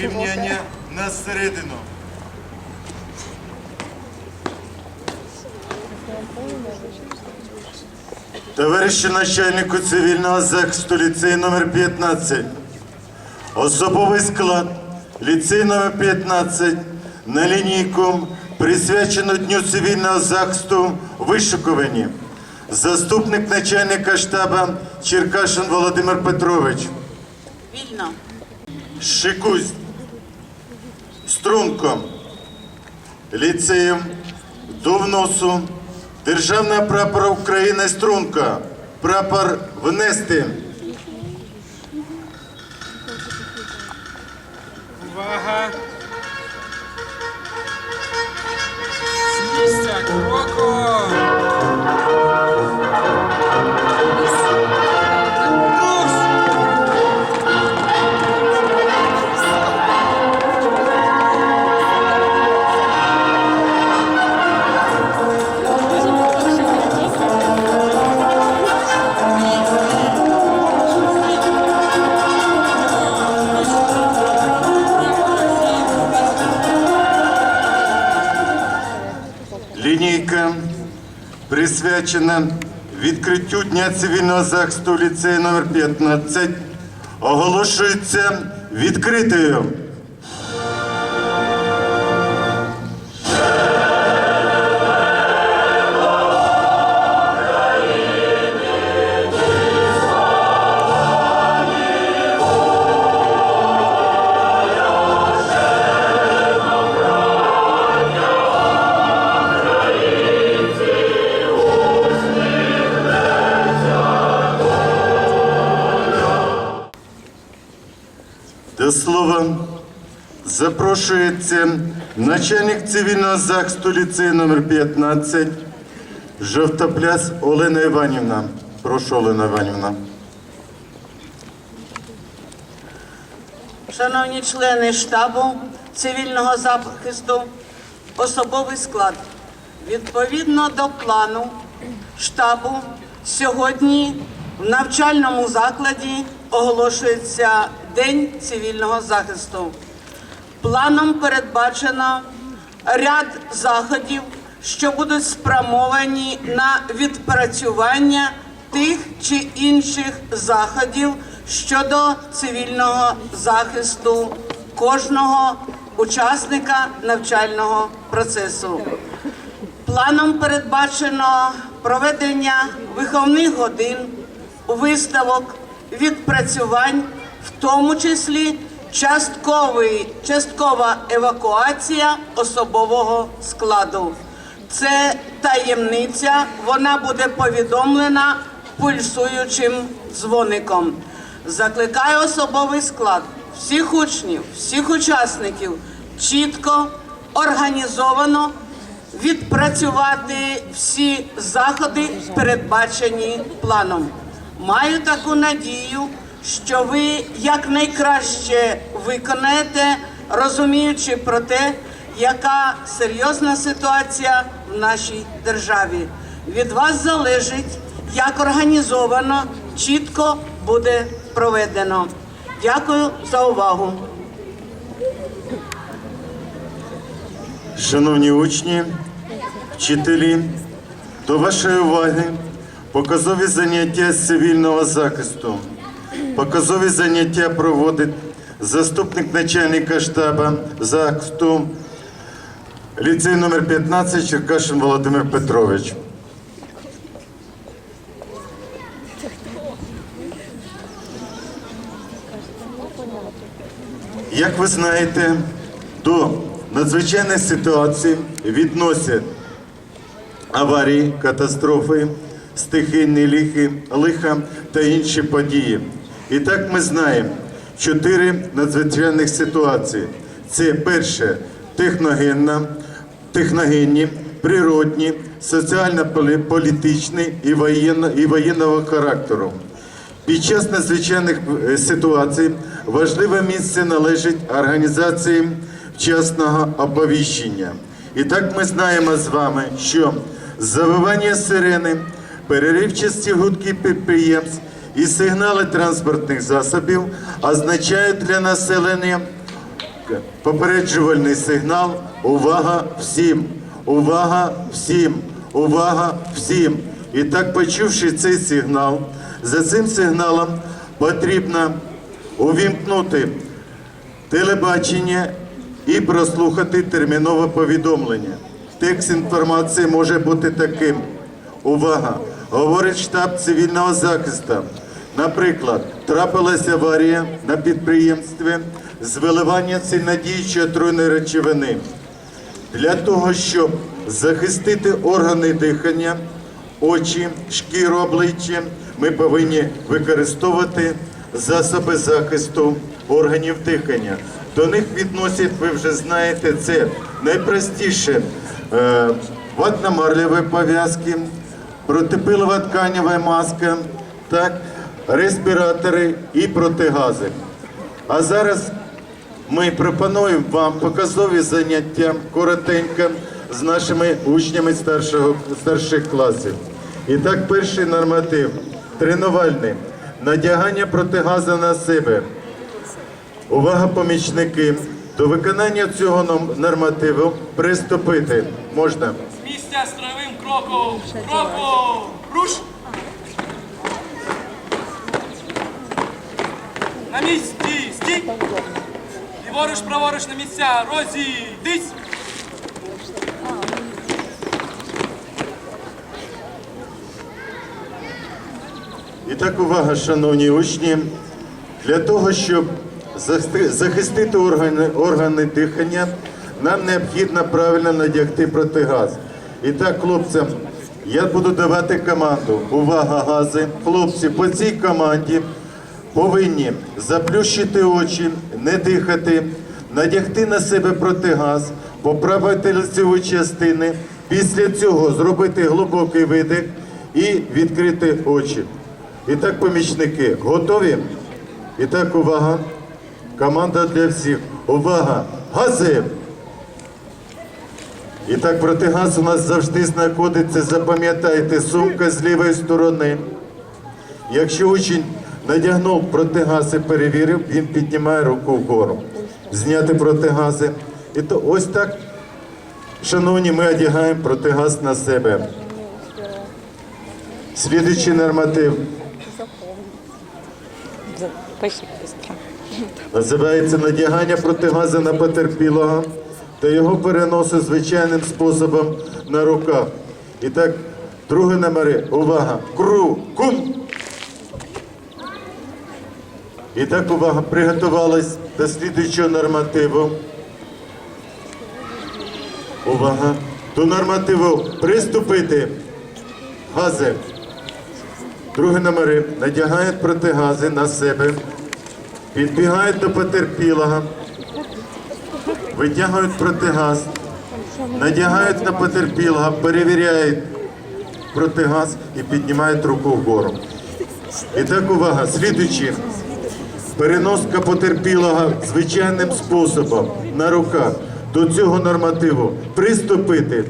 Рівняння на середину. Товаришу начальнику цивільного захисту ліцею номер 15. Особовий склад ліцей номер 15 на лінійку присвячено Дню цивільного захисту вишукувані. Заступник начальника штабу Черкашин Володимир Петрович. Вільно. Шикусь. струнком, Ліцеєм до вносу державна прапора України Струнка. Прапор внести. Присвячена відкриттю Дня цивільного захисту ліцею номер 15 оголошується відкритою. До слова запрошується начальник цивільного захисту ліцею номер 15 Жовтопляс Олена Іванівна. Прошу, Олена Іванівна. Шановні члени штабу цивільного захисту, особовий склад. Відповідно до плану штабу, сьогодні в навчальному закладі оголошується День цивільного захисту. Планом передбачено ряд заходів, що будуть спрямовані на відпрацювання тих чи інших заходів щодо цивільного захисту кожного учасника навчального процесу. Планом передбачено проведення виховних годин, виставок, відпрацювань, тому числі частковий, часткова евакуація особового складу. Це таємниця, вона буде повідомлена пульсуючим дзвоником. Закликаю особовий склад всіх учнів, всіх учасників чітко, організовано відпрацювати всі заходи, передбачені планом. Маю таку надію, що ви якнайкраще виконаєте, розуміючи про те, яка серйозна ситуація в нашій державі. Від вас залежить, як організовано, чітко буде проведено. Дякую за увагу. Шановні учні, вчителі, до вашої уваги показові заняття з цивільного захисту. Показові заняття проводить заступник начальника штабу захисту ліцей номер 15 Черкашин Володимир Петрович. Як ви знаєте, до надзвичайних ситуацій відносять аварії, катастрофи, стихійні лихи, лиха та інші події. І так ми знаємо чотири надзвичайних ситуації. Це перше техногенна, техногенні, природні, соціально-політичні і, воєнно, і воєнного характеру. Під час надзвичайних е, ситуацій важливе місце належить організації вчасного оповіщення. І так ми знаємо з вами, що завивання сирени, переривчасті гудки підприємств і сигнали транспортних засобів означають для населення попереджувальний сигнал Увага всім! Увага всім! Увага всім! І так, почувши цей сигнал, за цим сигналом потрібно увімкнути телебачення і прослухати термінове повідомлення. Текст інформації може бути таким. Увага! Говорить штаб цивільного захисту. Наприклад, трапилася аварія на підприємстві з виливання сильнодіючої отруйної речовини. Для того, щоб захистити органи дихання, очі, шкіру обличчя, ми повинні використовувати засоби захисту органів дихання. До них відносять, ви вже знаєте, це найпростіше е, ватно-марлеві пов'язки, протипилова тканева маска, так, респіратори і протигази. А зараз ми пропонуємо вам показові заняття коротенько з нашими учнями старшого, старших класів. І так, перший норматив тренувальний. Надягання протигазу на себе. Увага, помічники! До виконання цього нормативу приступити можна. З місця строєвим кроком! Кроком! Руш! На місці! Стій! Ліворуч, праворуч на місця! Розійдись! І так, увага, шановні учні, для того, щоб захистити органи, органи дихання, нам необхідно правильно надягти протигаз. І так, хлопцям, я буду давати команду. Увага, гази. Хлопці, по цій команді повинні заплющити очі, не дихати, надягти на себе протигаз, поправити лицеві частини. Після цього зробити глибокий видих і відкрити очі. І так, помічники, готові? І так, увага. Команда для всіх. Увага! Гази! І так, протигаз у нас завжди знаходиться, запам'ятайте, сумка з лівої сторони. Якщо учень надягнув протигаз і перевірив, він піднімає руку вгору. Зняти протигази. І то ось так, шановні, ми одягаємо протигаз на себе. Слідуючий норматив. Називається надягання протигазу на потерпілого та його переносу звичайним способом на руках. І так, другі номери. Увага! Кру! Кум! І так, увага, приготувались до слідуючого нормативу. Увага! До нормативу приступити. Гази. Другі номери надягають протигази на себе. Підбігають до потерпілого, витягують протигаз, надягають на потерпілого, перевіряють протигаз і піднімають руку вгору. І так увага, слідуючи, переноска потерпілого звичайним способом на руках до цього нормативу приступити.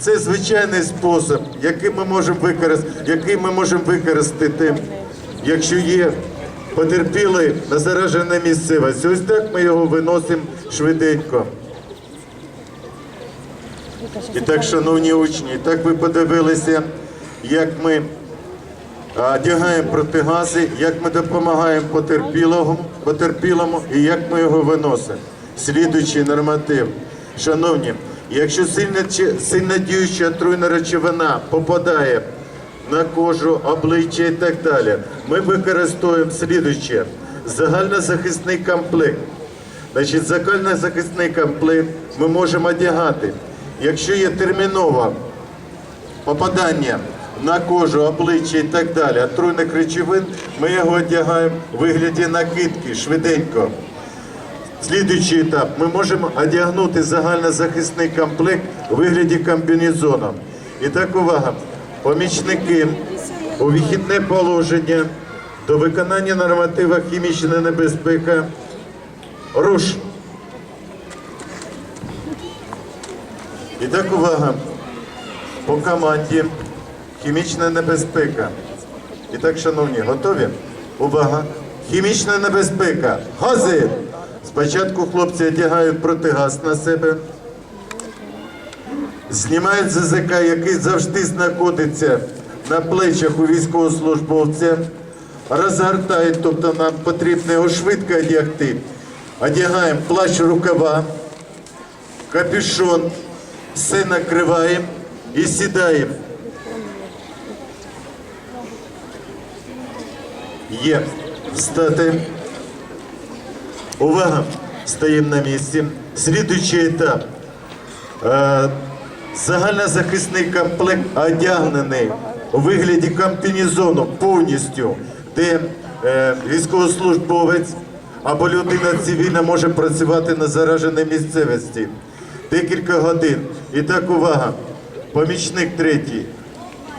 Це звичайний спосіб, який ми можемо використати, який ми можемо використати, якщо є потерпілий на заражене місцевість. Ось так ми його виносимо швиденько. І так, шановні учні, так ви подивилися, як ми одягаємо протигази, як ми допомагаємо потерпілому, потерпілому і як ми його виносимо. Слідуючий норматив. Шановні, якщо сильно, чи- сильно діюча отруйна речовина попадає на кожу, обличчя і так далі, ми використовуємо слідуюче. Загальнозахисний комплект. Значить, загальнозахисний комплект ми можемо одягати. Якщо є термінова попадання на кожу, обличчя і так далі, отруйних речовин, ми його одягаємо у вигляді накидки швиденько. Слідуючий етап. Ми можемо одягнути загальнозахисний комплект у вигляді комбінезону. І так, увага. Помічники у вихідне положення до виконання норматива хімічна небезпека. Руш. І так, увага. По команді хімічна небезпека. І так, шановні, готові? Увага! Хімічна небезпека. Гази! Спочатку хлопці одягають протигаз на себе. Знімають ЗЗК, який завжди знаходиться на плечах у військовослужбовця. Розгортають, тобто нам потрібно його швидко одягти. Одягаємо плащ рукава, капюшон, все накриваємо і сідаємо. Є. Встати. Увага! Стаємо на місці. Слідуючий етап. Е, Загальнозахисний комплект одягнений у вигляді комбінезону повністю, де е, військовослужбовець або людина цивільна може працювати на зараженій місцевості декілька годин. І так, увага, помічник третій,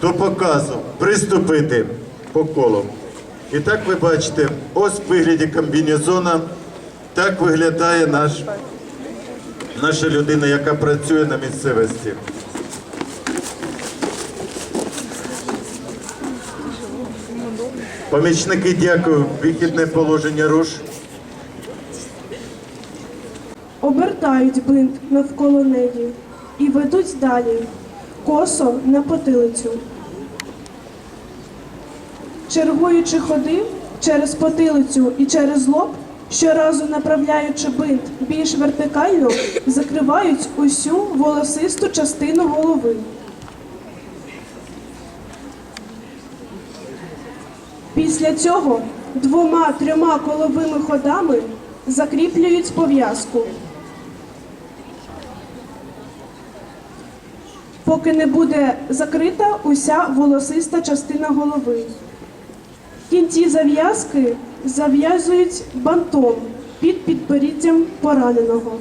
до показу приступити по колу. І так ви бачите, ось в вигляді комбінезона так виглядає наш наша людина, яка працює на місцевості. Помічники, дякую. Вихідне положення руш. Обертають бинт навколо неї і ведуть далі, косо на потилицю. Чергуючи ходи через потилицю і через лоб, щоразу направляючи бинт більш вертикально, закривають усю волосисту частину голови. Після цього двома-трьома коловими ходами закріплюють пов'язку. Поки не буде закрита уся волосиста частина голови. Кінці зав'язки зав'язують бантом під підборіддям пораненого.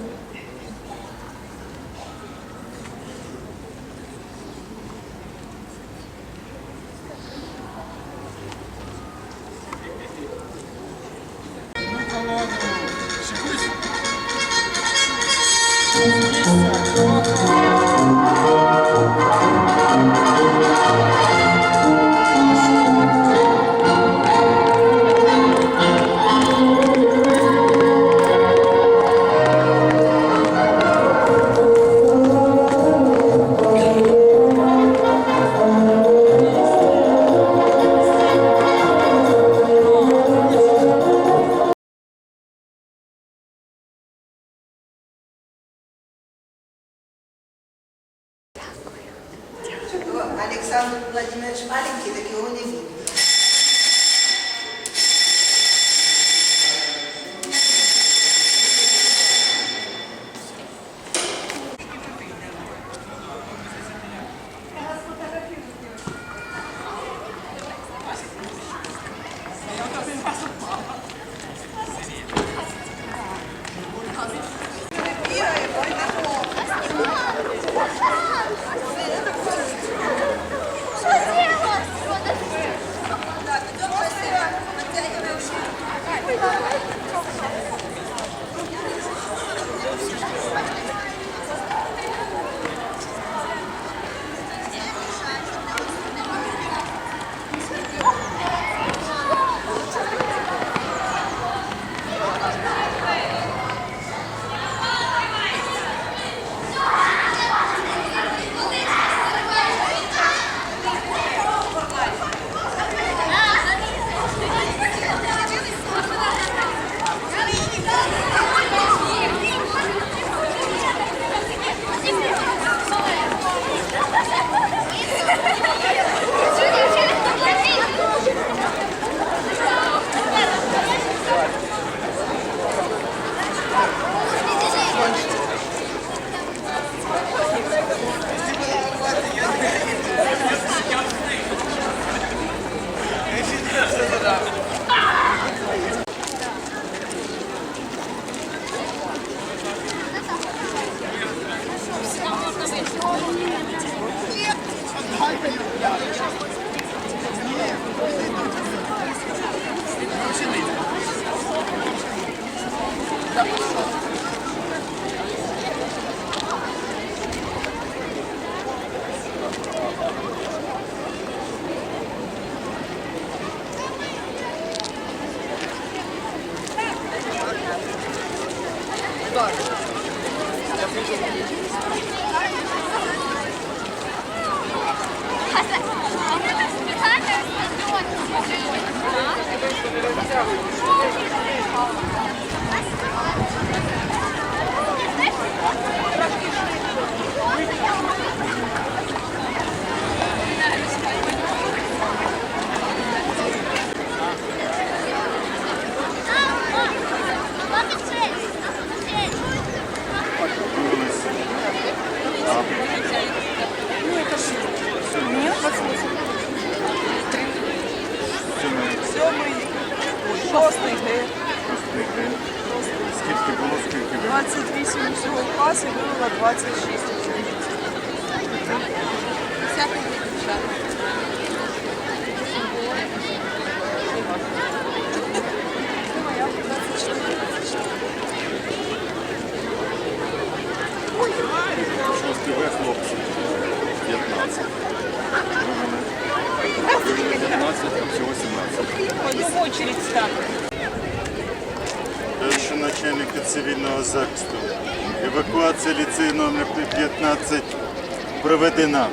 Проведена.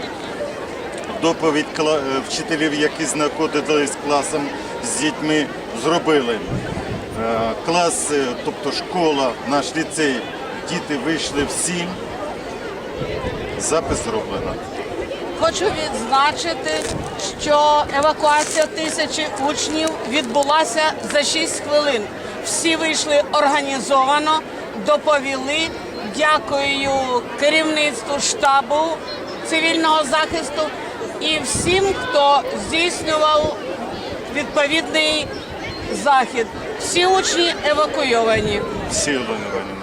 Доповідь е, вчителів, які знаходились з класом з дітьми, зробили. Е, Клас, е, тобто школа, наш ліцей, діти вийшли всі. Запис зроблено. Хочу відзначити, що евакуація тисячі учнів відбулася за 6 хвилин. Всі вийшли організовано, доповіли. Дякую керівництву штабу цивільного захисту і всім, хто здійснював відповідний захід. Всі учні евакуйовані. Всі Олена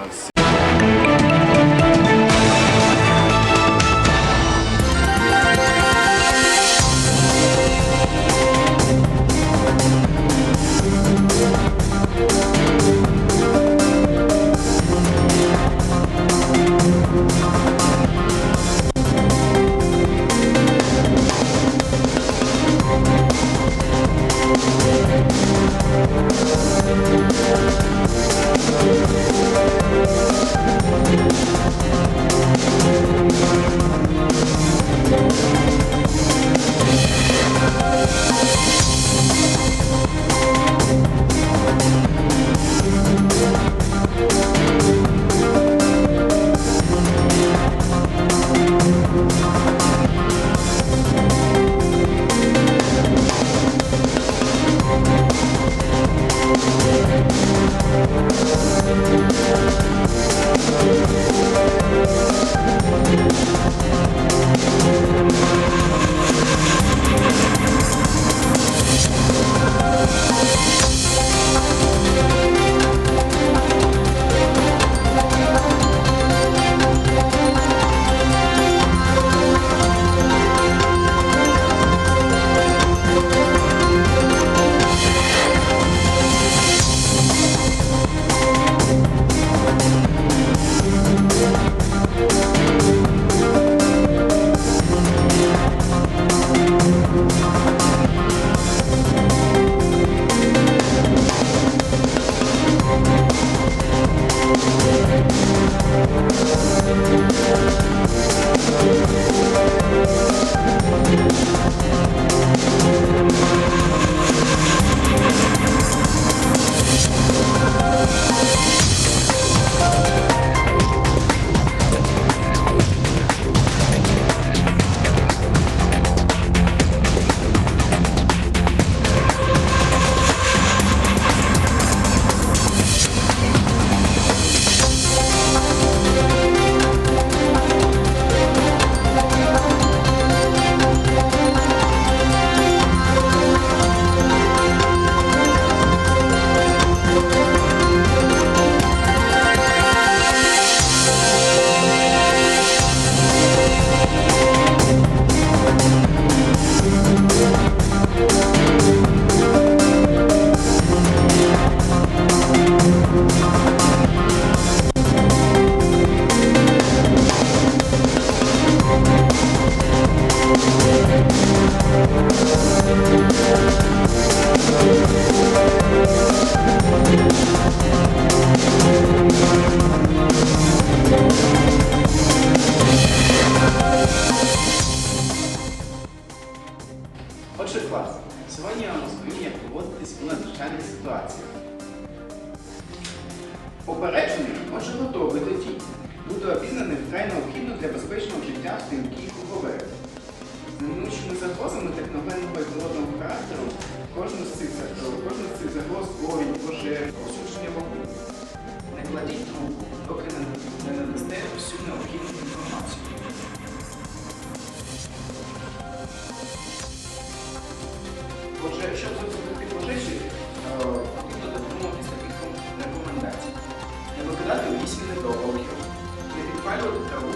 дерева, траву,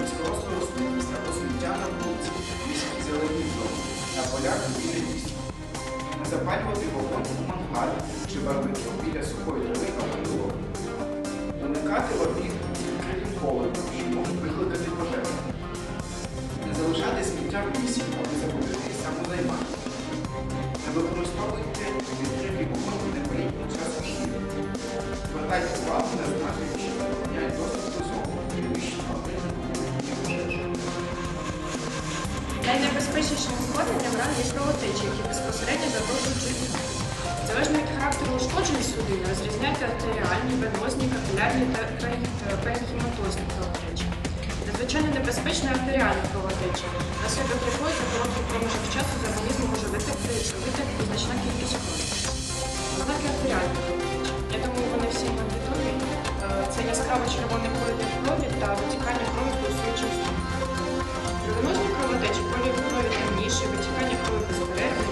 низькорослу е, рослинність або сміття на вулиці, міські зелені зони, на полях біля міста. Не запалювати вогонь у мангалі чи барбекю. відрізняти артеріальні, венозні, капілярні та перехіматозні кровотечі. Надзвичайно небезпечна артеріальна кровотеча, наслідок якої за короткий проміжок часу з організму може витекти значна кількість крові. Ознаки артеріальної кровотечі. Я думаю, вони всі нам відомі. Е, це яскраво червоний колір крові та витікання крові пульсуючим сумку. Венозні кровотечі колір крові темніші, витікання крові безперервно,